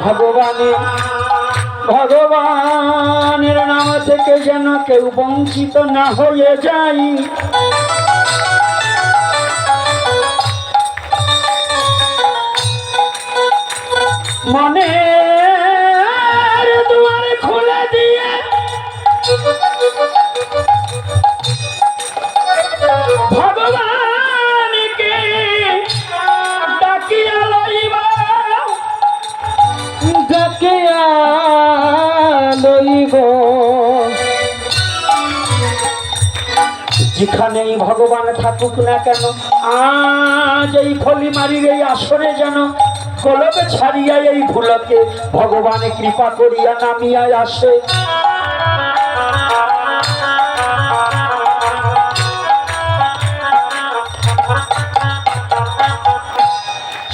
ভগবানের ভগবানের নাম থেকে যেন কেউ বঞ্চিত না হয়ে যাই মনে যেখানেই ভগবান থাকুক না কেন, আজ এই খলি খলিমারির এই আসরে যেন কলবে ছাড়িয়া এই ভুলকে ভগবানে কৃপা করিয়া নামিয়া আসে।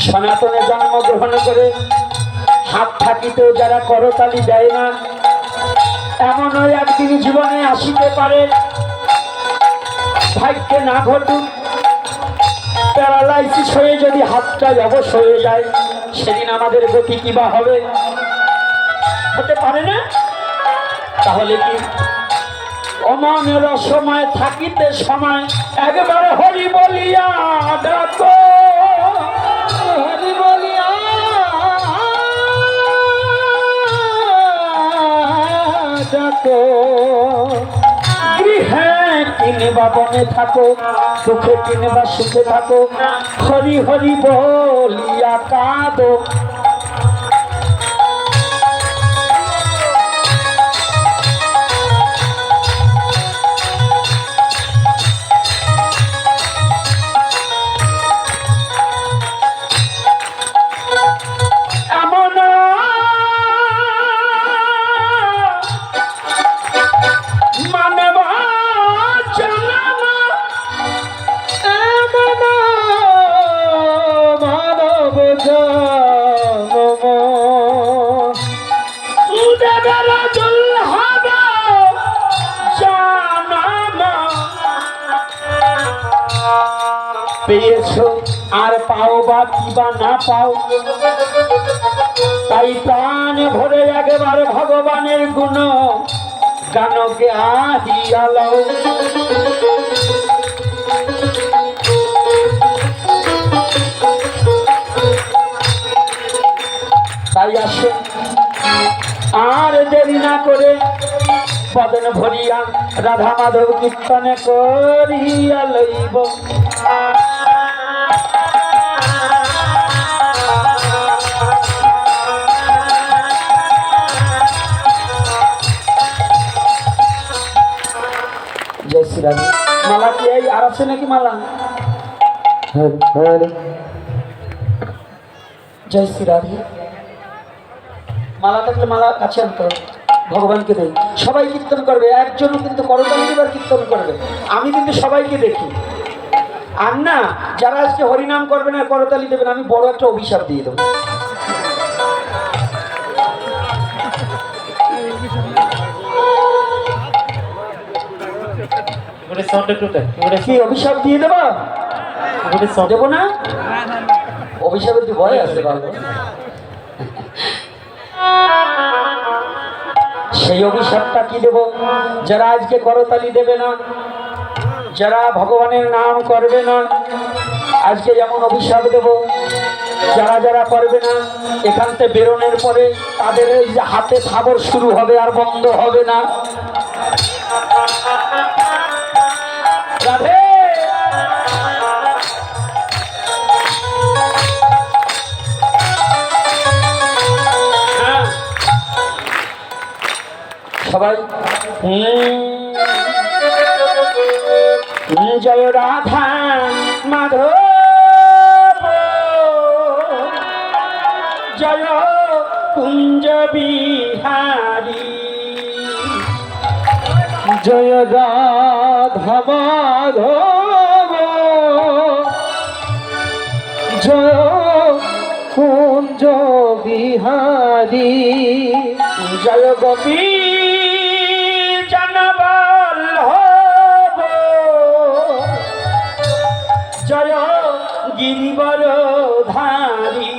সনাতনে জন্মগ্রহণ করে হাত থাকিতেও যারা করতালি দেয় না, এমনও একদিন জীবনে আসিতে পারে। ভাগ্যে না ঘটুক, প্যারালাইসিস হয়ে যদি হাতটাই অবশ হয়ে যায়, সেদিন আমাদের গতি কি বা হবে? হতে পারে না? তাহলে কি? অমানের সময় থাকিতে সময় একবার হরি বলিয়া ডাকো। হরি বলিয়া ডাকো। কিনবা বনে থাকো সুখে কিনবা সুখে থাকো হরি হরি বলিয়া কাঁদো। পেয়েছ, আর পাও বা কি বা না পাও, তাই প্রাণ ভরে একবার ভগবানের গুণ গানকে আহিয়ালাও তাই আসে, আর দেরি না করে পদন ভরিয়া রাধা মাধব কীর্তনে করিয়া লইব। মালা কি এই আর আছে নাকি মালা? হ্যাঁ, হ্যাঁ রে। জয় শ্রীরাম। মালা থাকলে মালা কাছে আনতে ভগবানকে দেই সবাই কীর্তন করবে। একজনও কিন্তু করতালি এবার কীর্তন করবে। আমি কিন্তু সবাইকে দেখি। আর না যারা আজকে হরিনাম করবেন আর করতালি দেবেন আমি বড় একটা অভিশাপ দিয়ে দেবো। কি অভিশাপ দিয়ে দেবা? দেবো না? অভিশাপের তো ভয় আছে বাবু। সেই অভিশাপটা কি দেব? যারা আজকে করতালি দেবে না যারা ভগবানের নাম করবে না আজকে যেমন অভিশাপ দেব যারা যারা করবে না এখান থেকে বেরোনোর পরে তাদের এই যে হাতে খাবার শুরু হবে আর বন্ধ হবে না। হ্যাঁ। সবাই হুম, জয় রাধা মাধব। জয় কুঞ্জ বিহারী। জয় রাধা মাধব। জয় কুঞ্জ বিহারী। জয় গোপী জয় গিরিবর ধারী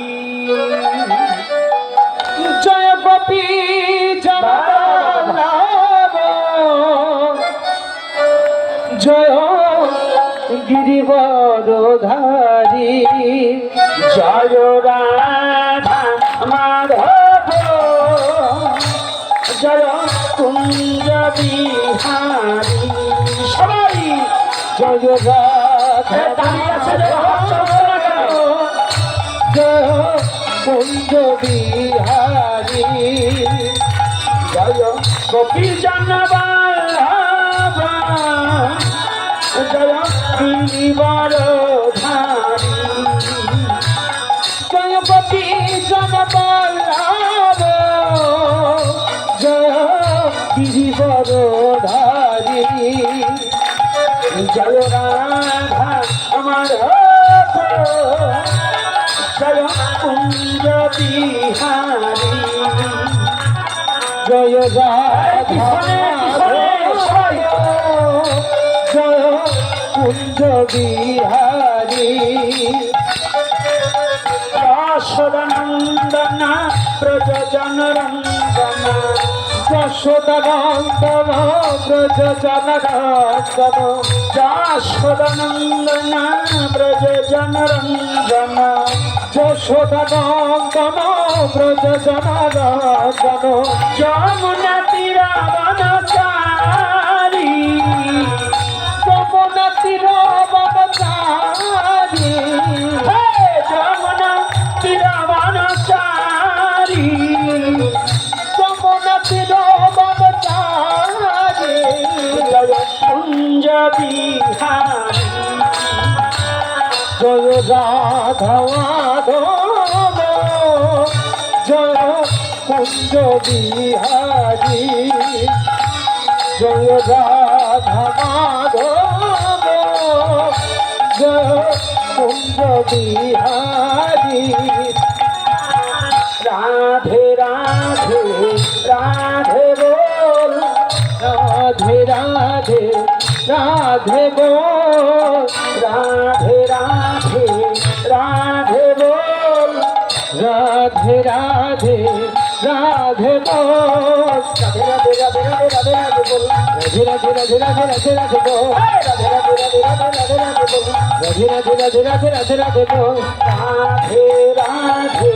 জয় গোপী জয় গিরিবর ধারী জয় রাধা মাধব। জয় কুঞ্জ বিহারী। সবাই জয়। কুঞ্জ বিহারী। জয় গোপী জনবল্লভ জয় গিরিবর কুঞ্জ বিহারী যশোদানন্দন প্রযোজন রঞ্জন যশোদানন্দন ব্রজ জনরঞ্জন যশোদানন্দন রঞ্জন যশোদানন্দন ব্রজ জনরঞ্জন যমুনা তীরাবন চারি যমুনা তীর বনচারী যমুনা তীরাবন চারি যমুনা তীর বনচারী কুঞ্জ বিহারী। জয় রাধা মাধব, জয় কুঞ্জ বিহারী জয় রাধা মাধব, জয় কুঞ্জ বিহারী রাধে রাধে রাধে বল রাধে রাধে রাধে বল, রাধে রাধে বল রাধে রাধে রাধে বল রাধে রাধে রাধে রাধে রাধে বল রাধে রাধে রাধে রাধে রাধে রাধে বল রাধে রাধে রাধে রাধে রাধে রাধে বল রাধে রাধে রাধে রাধে রাধে রাধে বল রাধে রাধে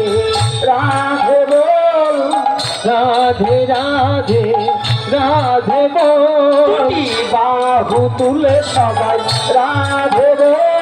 রাধে বল রাধে রাধে রাধে বল বাহু তুলে সবাই রাধে বল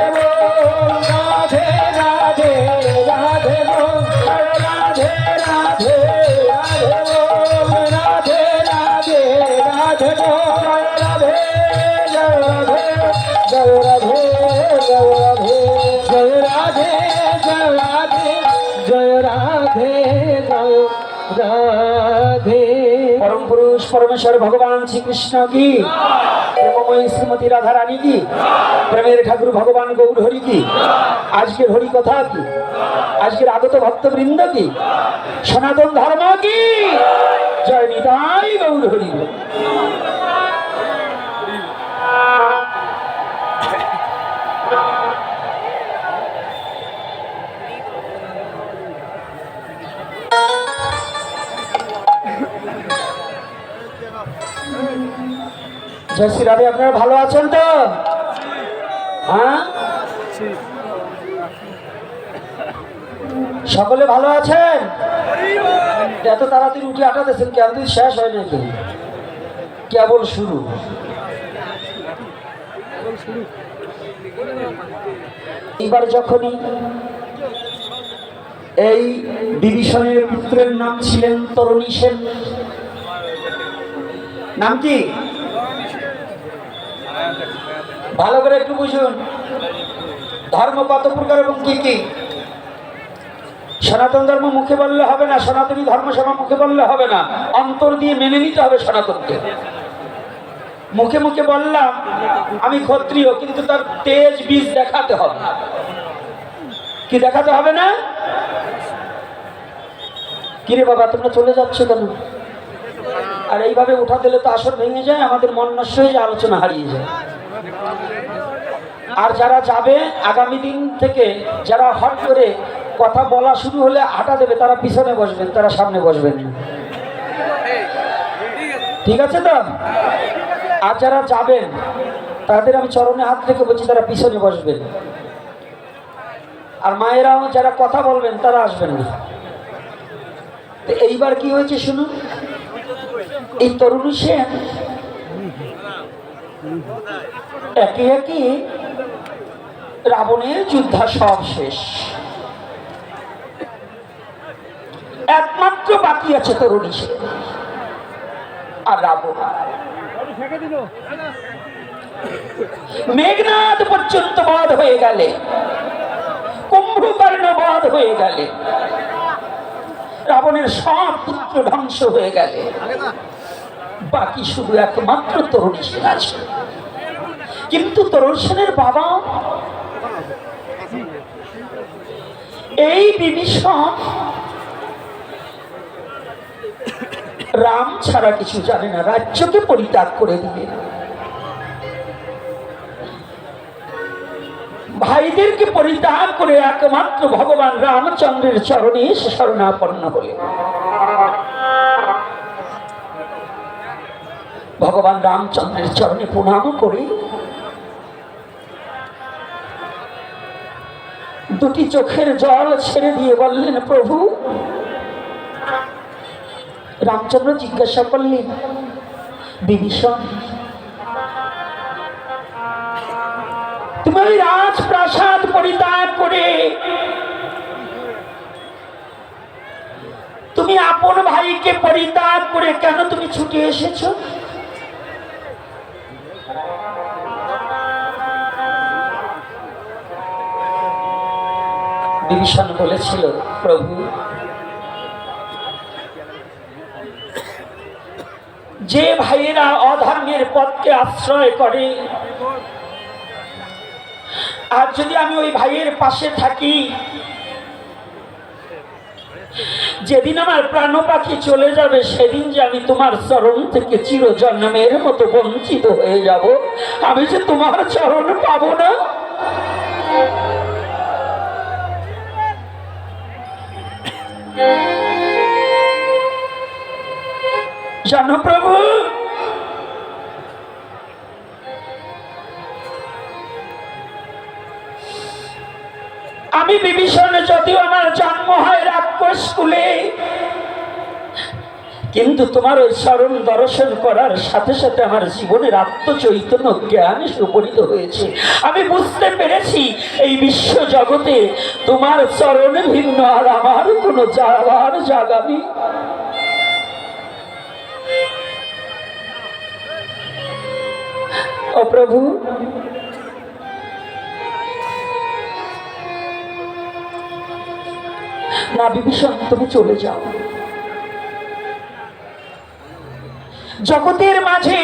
পরমেশ্বর ভগবান শ্রীকৃষ্ণ কি? প্রেমময়ী শ্রীমতী রাধা রানী কি? প্রেমের ঠাকুর ভগবান গৌর হরি কি? আজকের হরি কথা কি? আজকের আগত ভক্তবৃন্দ কি? সনাতন ধর্ম কি? জয় নিতাই গৌর হরি জয় শ্রী রাধে আপনারা ভালো আছেন তো? হ্যাঁ? সকলে ভালো আছেন? এত তাড়াতাড়ি উঠে আটাতেছেন কেমন শেষ হয় নাকি কেবল শুরু। এইবার যখনই এই বিভীষণের পুত্রের নাম ছিলেন তরণী সেন নাম কি? ভালো করে একটু বুঝুন। ধর্ম কত প্রকার এবং কি কি? সনাতন ধর্ম মুখে বললে হবে না, সনাতনী ধর্ম সভা মুখে বললে হবে না। অন্তর দিয়ে মেনে নিতে হবে সনাতনকে। মুখে মুখে বললাম, আমি ক্ষত্রিয়, কিন্তু তার তেজ বীজ দেখাতে হবে। কি দেখাতে হবে না? কিরে বাবা, তোমরা চলে যাচ্ছ কেন? আর এইভাবে উঠা দিলে তো আসর ভেঙে যায়, আমাদের মন নষ্ট হয়ে যায়, আলোচনা হারিয়ে যায়। আর যারা যাবে, আগামী দিন থেকে যারা হট করে কথা বলা শুরু হলে হাঁটা দেবে, তারা পিছনে বসবেন, তারা সামনে বসবেন না। ঠিক আছে তো? আর যারা যাবেন, তাদের আমি চরণে হাত রেখে বলছি, তারা পিছনে বসবেন। আর মায়েরাও যারা কথা বলবেন, তারা আসবেন না। তো এইবার কি হয়েছে শুনুন? এই তরুণী সেন একে একে রাবণের যুদ্ধা সব শেষ। একমাত্র বাকি আছে তরুণী সেন আর রাবণ। মেঘনাথ পর্যন্ত বধ হয়ে গেলে, কুম্ভকর্ণ বধ হয়ে গেলে, রাবণের সব পুত্র ধ্বংস হয়ে গেলে। বাকি শুধু একমাত্র তরুণী সেন আছে। কিন্তু তরুণ সেনের বাবা, এই বিভীষণ রাম ছাড়া কিছু জানে না, রাজ্যকে পরিত্যাগ করে দিলেন ভাইদেরকে পরিত্যাগ করে একমাত্র ভগবান রামচন্দ্রের চরণে শরণাপন্ন হলেন। ভগবান রামচন্দ্রের চরণে প্রণাম করে দুটি চোখের জল ছেড়ে দিয়ে বললেন, প্রভু। রামচন্দ্র জিজ্ঞাসা করলেন, বিভীষণ, তুমি রাজপ্রাসাদ পরিত্যাগ করে তুমি আপন ভাইকে পরিত্যাগ করে কেন তুমি ছুটে এসেছ? বিভীষণ বলেছিল, প্রভু, যে ভাইয়েরা অধর্মের পথকে আশ্রয় করে, আর যদি আমি ওই ভাইয়ের পাশে থাকি, যেদিন আমার প্রাণ পাখি চলে যাবে, সেদিন যে আমি তোমার চরণ থেকে চিরজন্মের মতো বঞ্চিত হয়ে যাব। আমি যে তোমার চরণ পাবো না জানো প্রভু? আমি বিভীষণ যদিও আমার জন্ম হয় রাক্ষস স্কুলে কিন্তু তোমার ওই স্মরণ দর্শন করার সাথে সাথে আমার জীবনের আত্মচৈতন্য জ্ঞান সুপরিত হয়েছে। আমি বুঝতে পেরেছি এই বিশ্ব জগতে তোমার চরণ ভিন্ন আর আমার কোনো যাওয়ার জায়গা নেই। ও প্রভু, না বিভীষণ, তুমি চলে যাও। জগতের মাঝে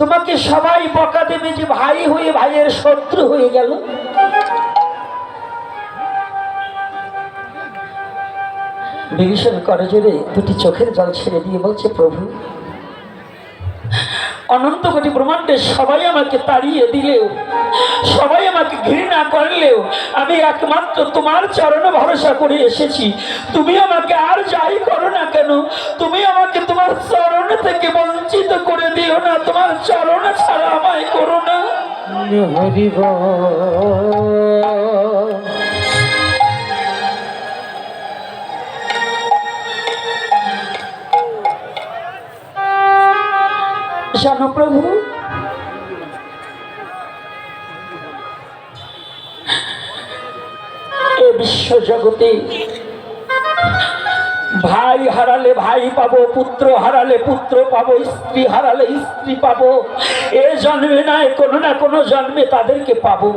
তোমাকে সবাই বকা দেবে যে ভাই হয়ে ভাইয়ের শত্রু হয়ে গেল। বিভীষণ করে জোরে দুটি চোখের জল ছেড়ে দিয়ে বলছে, প্রভু অনন্ত কোটি ব্রহ্মাণ্ডে সবাই আমাকে তাড়িয়ে দিলেও, সবাই আমাকে ঘৃণা করলেও, আমি একমাত্র তোমার চরণ ভরসা করে এসেছি। তুমি আমাকে আর যাই করো না কেন? তুমি আমাকে তোমার চরণ থেকে বঞ্চিত করে দিও না, তোমার চরণ ছাড়া আমায় করো না। জানো প্রভু এ বিশ্ব জগতে ভাই হারালে ভাই পাবো, পুত্র হারালে পুত্র পাবো, স্ত্রী হারালে স্ত্রী পাবো। এ জন্মে নয় কোনো না কোনো জন্মে তাদেরকে পাবো।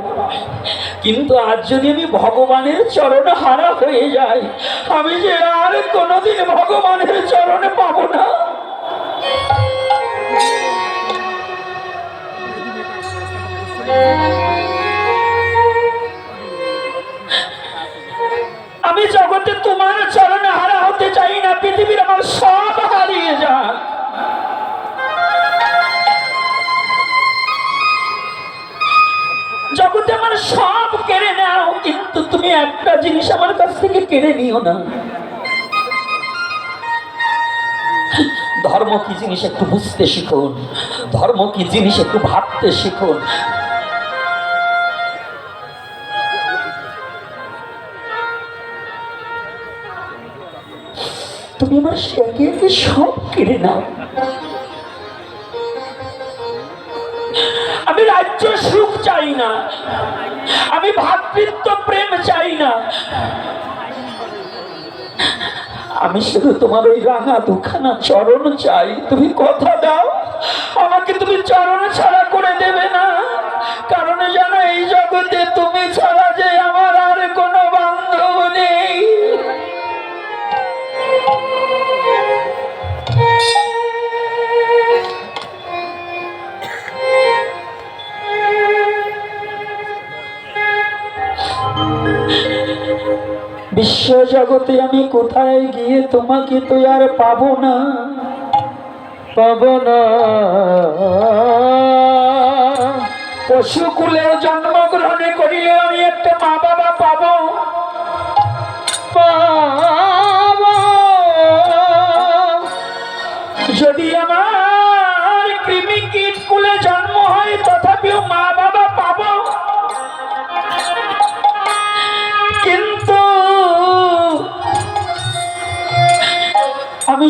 কিন্তু আজ যদি আমি ভগবানের চরণ হারা হয়ে যাই, আমি যে আর কোনোদিন ভগবানের চরণে পাবো না। আমি জগতে তোমার চরণে হারা হতে চাই না, পৃথিবীর আমার সব হারিয়ে যাক। আমার সব কেড়ে নাও, কিন্তু তুমি একটা জিনিস আমার কাছ থেকে কেড়ে নিও না। ধর্ম কি জিনিস একটু বুঝতে শিখুন, ধর্ম কি জিনিস একটু ভাবতে শিখুন। আমার একে একে সব কেড়ে নাও। আমি রাজ্য সুখ চাই না। আমি ভাতৃত্ব প্রেম চাই না। আমি শুধু তোমার ওই রাঙা দুখানা চরণ চাই। তুমি কথা দাও। আমাকে তুমি চরণ ছাড়া করে দেবে না। কারণ জানো এই জগতে তুমি ছাড়া যে আমার আর বিশ্ব জগতে আমি কোথায় গিয়ে তোমাকে তো আর পাবো না? পাবো না। পশু কুলে জন্মগ্রহণে করিলে আমি একটা মা বাবা পাবো। যদি আমার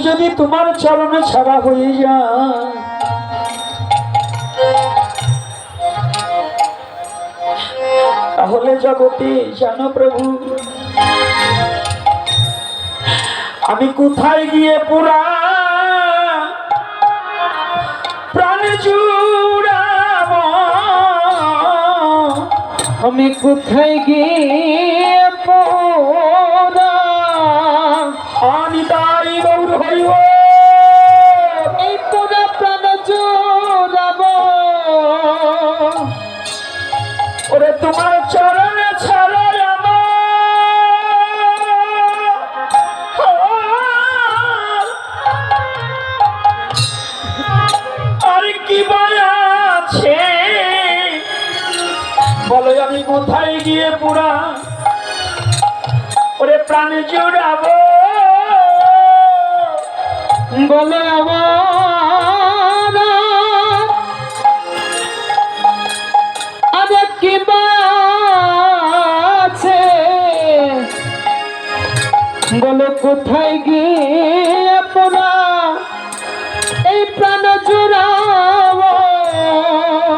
যদি তোমার চরণে ছাড়া হয়ে যাই তাহলে জগতে জানো প্রভু, আমি কোথায় গিয়ে পুরা প্রাণ জুড়াব? আমি কোথায় গিয়ে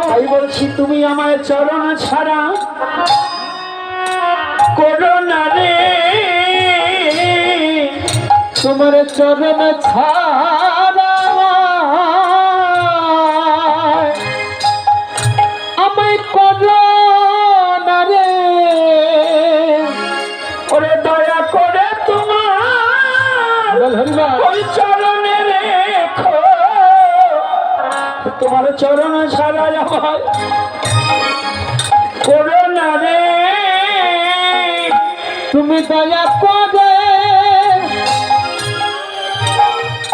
তাই বলছি তুমি আমায় চরণ ছাড়া করোনা রে। তোমার চরণ ছাড়া চরণ ছাড়া আমার করো না রে। তুমি দয়া করে।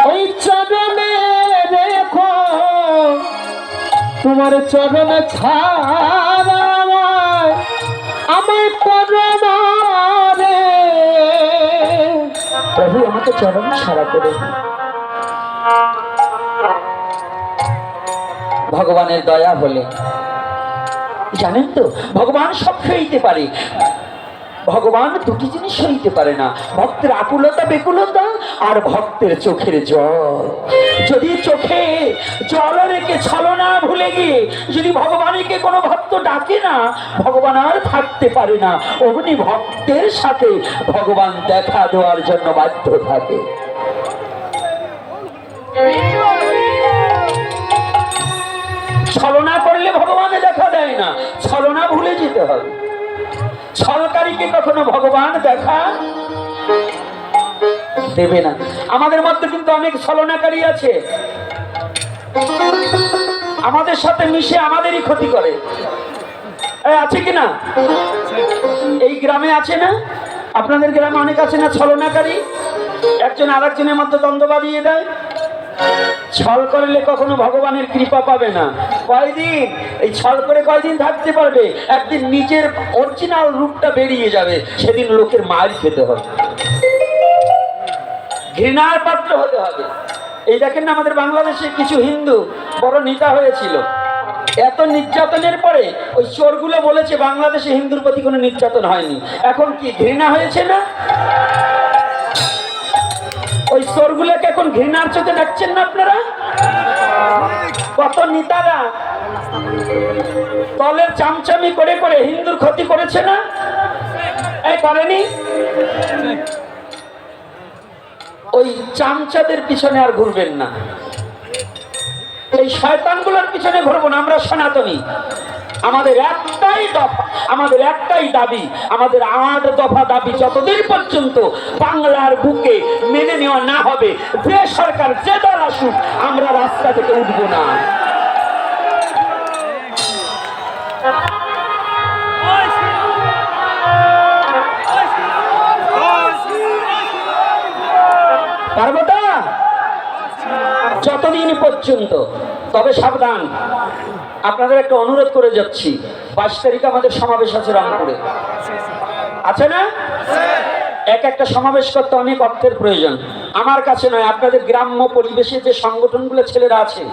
ওই চরণে রেখো। তোমার চরণ ছাড়া আমায় করো না রে প্রভু, আমাকে চরণ ছাড়া করে। দিন। ভগবানের দয়া হলে। জানেন তো, ভগবান সব সইতে পারে। ভগবান দুটি জিনিস সইতে পারে না, ভক্তের আকুলতা, বেকুলতা আর ভক্তের চোখের জল। যদি চোখে জল রেখে ছলনা ভুলে গিয়ে যদি ভগবানকে কোনো ভক্ত ডাকে না, ভগবান আর থাকতে পারে না। অগ্নি ভক্তের সাথে ভগবান দেখা দেওয়ার জন্য বাধ্য থাকে। ছলনা করলে ভগবানে দেখা দেয় না। ছলনা ভুলে যেতে হবে। ছলকারীকে কখনো ভগবান দেখা? দেবে না। আমাদের মধ্যে কিন্তু অনেক ছলনাকারী আছে। আমাদের সাথে মিশে আমাদেরই ক্ষতি করে। আছে কি না? এই গ্রামে আছে না? আপনাদের গ্রামে অনেক আছে না ছলনাকারী? একজন আর একজনের মধ্যে দ্বন্দ্ব বাঁধিয়ে দেয়। ছল করলে কখনো ভগবানের কৃপা পাবে না। কয়দিন? এই ছল করে কয়দিন থাকতে পারবে? একদিন নিজের অরিজিনাল রূপটা বেরিয়ে যাবে। সেদিন লোকের মার খেতে হবে। ঘৃণার পাত্র হতে হবে। এই দেখেন না আমাদের বাংলাদেশে কিছু হিন্দু বড় নেতা হয়েছিল। এত নির্যাতনের পরে ওই চোরগুলো বলেছে, বাংলাদেশে হিন্দুর প্রতি কোনো নির্যাতন হয়নি। এখন কি ঘৃণা হয়েছে না? ওই চোরগুলোকে এখন ঘৃণার চোখে দেখছেন না আপনারা? কত নেতারা তলের চামচামি করে করে হিন্দুর ক্ষতি করেছে না? এই করেনি? ওই চামচাদের পিছনে আর ঘুরবেন না। এই শয়তানগুলোর পিছনে ঘুরবো না, আমরা সনাতনী। আমাদের একটাই দফা, আমাদের একটাই দাবি, আমাদের আট দফা দাবি যতদিন পর্যন্ত বাংলার বুকে মেনে নেওয়া না হবে, যে সরকার যে দল আসুক, আমরা রাস্তা থেকে উঠবো না। যতদিন পর্যন্ত তবে সাবধান। আপনাদের একটা অনুরোধ করে যাচ্ছি। বাইশ তারিখে আমাদের সমাবেশ আছে রামপুরে আছে না? এক একটা সমাবেশ করতে অনেক অর্থের প্রয়োজন। আমার কাছে নয়, আপনাদের গ্রাম্য পরিবেশে যে সংগঠনগুলো ছেলেরা আছে,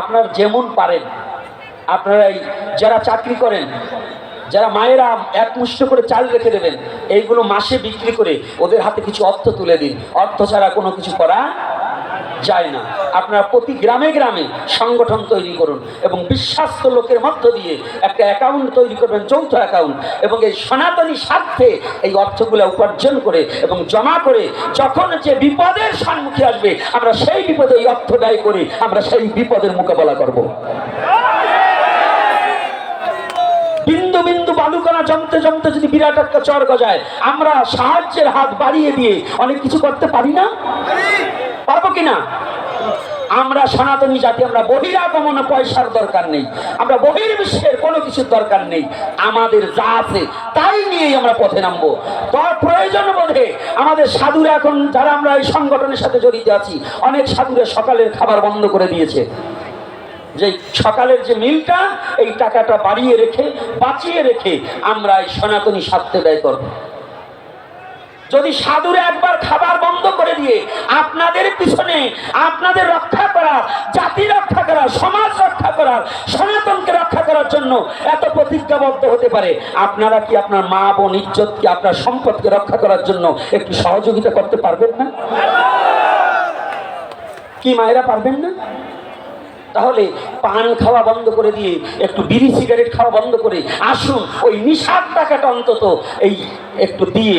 আপনার যেমন পারেন। আপনারা এই যারা চাকরি করেন, যারা মায়েরা একমুষ্ট করে চাল রেখে দেবেন, এইগুলো মাসে বিক্রি করে ওদের হাতে কিছু অর্থ তুলে দিন। অর্থ ছাড়া কোনো কিছু করা যায় না। আপনারা প্রতি গ্রামে গ্রামে সংগঠন তৈরি করুন এবং বিশ্বাস্ত লোকের মধ্য দিয়ে একটা অ্যাকাউন্ট তৈরি করবেন, যৌথ অ্যাকাউন্ট এবং এই সনাতনী স্বার্থে এই অর্থগুলো উপার্জন করে এবং জমা করে যখন যে বিপদের সম্মুখে আসবে, আমরা সেই বিপদে এই অর্থ ব্যয় করে আমরা সেই বিপদের মোকাবেলা করব। বিন্দু বিন্দু বালুকণা জমতে জমতে যদি বিরাট একটা চর গজায়, আমরা সাহায্যের হাত বাড়িয়ে দিয়ে অনেক কিছু করতে পারি না? পারব কিনা? আমরা সনাতনী জাতি, আমরা বহিরাগমন পয়সার দরকার নেই। আমরা বহির্বিশ্বের কোনো কিছুর দরকার নেই। আমাদের যা আছে, তাই নিয়েই আমরা পথে নামবো। তার প্রয়োজন বোধে আমাদের সাধুরা এখন, যারা আমরা এই সংগঠনের সাথে জড়িত আছি, অনেক সাধুরা সকালের খাবার বন্ধ করে দিয়েছে। যে সকালের যে মিলটা এই টাকাটা বাড়িয়ে রেখে, বাঁচিয়ে রেখে আমরা এই সনাতনী স্বার্থে ব্যয় করব। যদি সাধুরা একবার খাবার বন্ধ করে দিয়ে আপনাদের পিছনে আপনাদের রক্ষা করা জাতি রক্ষা করা সমাজ রক্ষা করার, সনাতনকে রক্ষা করার জন্য এত প্রতিজ্ঞাবদ্ধ হতে পারে, আপনারা কি আপনার মা বোন ইজ্জতকে, আপনার সম্পদকে রক্ষা করার জন্য একটু সহযোগিতা করতে পারবেন না? কি মায়েরা পারবেন না? তাহলে পান খাওয়া বন্ধ করে দিয়ে, একটু বিড়ি সিগারেট খাওয়া বন্ধ করে আসুন, ওই নিশার টাকাটা অন্তত এই একটু দিয়ে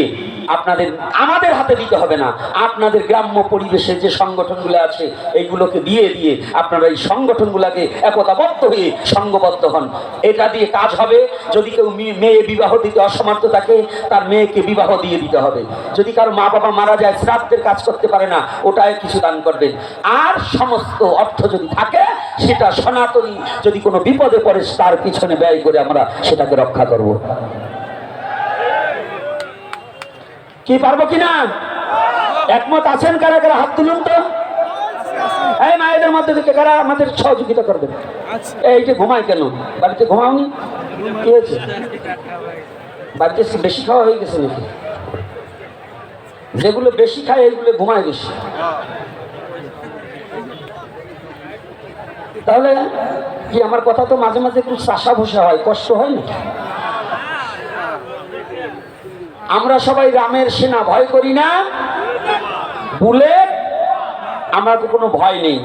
আপনাদের, আমাদের হাতে দিতে হবে না। আপনাদের গ্রাম্য পরিবেশে যে সংগঠনগুলো আছে এইগুলোকে দিয়ে দিয়ে আপনারা এই সংগঠনগুলোকে একতাবদ্ধ হয়ে সঙ্গবদ্ধ হন। এটা দিয়ে কাজ হবে। যদি কেউ মেয়ে- মেয়ে বিবাহ দিতে অসমর্থ থাকে, তার মেয়েকে বিবাহ দিয়ে দিতে হবে। যদি কারও মা বাবা মারা যায়, শ্রাদ্ধের কাজ করতে পারে না, ওটায় কিছু দান করবেন। আর সমস্ত অর্থ যদি থাকে, সেটা সনাতনী, যদি কোনো বিপদে পড়ে, তার পিছনে ব্যয় করে আমরা সেটাকে রক্ষা করব। কি পারব কিনা? একমত আছেন কারা কারা? হাত তুলুন তো। এই মায়েদের মধ্যে থেকে কারা আমাদের সহযোগিতা করবেন এই যে ঘুমায় কেন? বাড়িতে ঘুমাওনি? কি হয়েছে? বাড়িতে বেশি খাওয়া হয়ে গেছে নাকি? যেগুলো বেশি খায় এইগুলো ঘুমায় বেশি। তাহলে কি আমার কথা তো মাঝে মাঝে একটু চাষা ভুষা হয়? কষ্ট হয় না আমরা সবাই রামের সেনা ভয় করি না। বুলেট আমার তো কোনো ভয় নেই।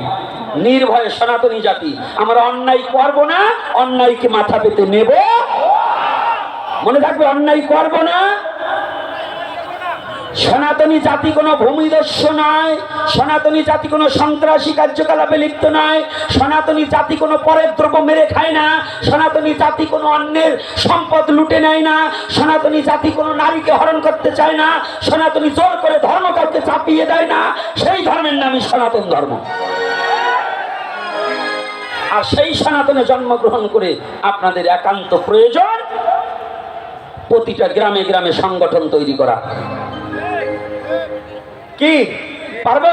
নির্ভয়ে সনাতনী জাতি, আমরা অন্যায় করব না, অন্যায়কে মাথা পেতে নেব। মনে থাকবে, অন্যায় করব না। সনাতনী জাতি কোনো ভূমিদস্য নয় সনাতনী জাতি কোনো সন্ত্রাসী কার্যকলাপে লিপ্ত নয় সনাতনী জাতি কোনো পরের দ্রব্য মেরে খায় না, সনাতনী জাতি কোনো অন্যের সম্পদ লুটে নেয় না, সনাতনী জাতি কোনো নারীকে হরণ করতে চায় না, সনাতনী জোর করে ধর্ম কাউকে চাপিয়ে দেয় না, সেই ধর্মের নামই সনাতন ধর্ম। আর সেই সনাতনে জন্মগ্রহণ করে আপনাদের একান্ত প্রয়োজন, প্রতিটা গ্রামে গ্রামে সংগঠন তৈরি করা। কি? পারব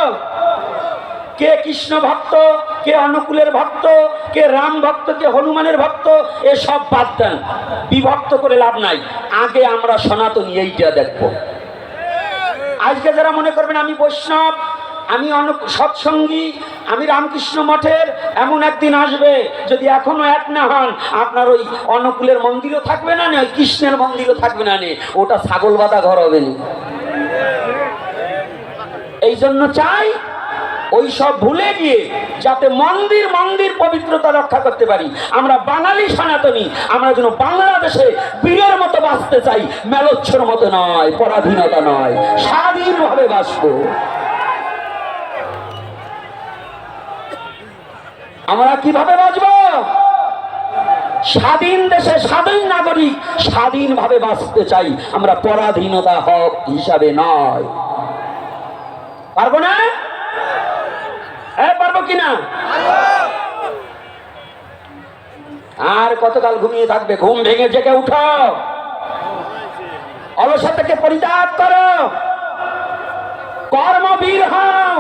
কে কৃষ্ণ ভক্ত কে অনুকূলের ভক্ত কে রাম ভক্ত কে হনুমানের ভক্ত এসব বাদ দেন। বিভক্ত করে লাভ নাই। আগে আমরা সনাতনী এইটা দেখব। আজকে যারা মনে করবেন আমি বৈষ্ণব আমি অনেক সৎসঙ্গী আমি রামকৃষ্ণ মঠের এমন একদিন আসবে যদি এখনও এক না হন আপনার ওই অনুকূলের মন্দিরও থাকবে না নে, ওই কৃষ্ণের মন্দিরও থাকবে না নে ওটা ছাগল বাঁধা ঘর হবে না। এই জন্য চাই ওই সব ভুলে গিয়ে যাতে মন্দির মন্দির পবিত্রতা রক্ষা করতে পারি। আমরা বাঙালি সনাতনী, আমরা যেন বাংলাদেশে বীরের মতো বাঁচতে চাই, মেলোচ্ছর মতো নয়, পরাধীনতা নয়, স্বাধীনভাবে বাঁচবো। আমরা কীভাবে বাঁচবো? স্বাধীন দেশে স্বাধীন নাগরিক স্বাধীনভাবে বাঁচতে চাই। আমরা পরাধীনতা হক হিসাবে নয়। পারব না? পারব কিনা আর কতকাল ঘুমিয়ে থাকবে? ঘুম ভেঙে জেগে উঠো। অলসতাকে পরিত্যাগ করো। কর্মবীর হও।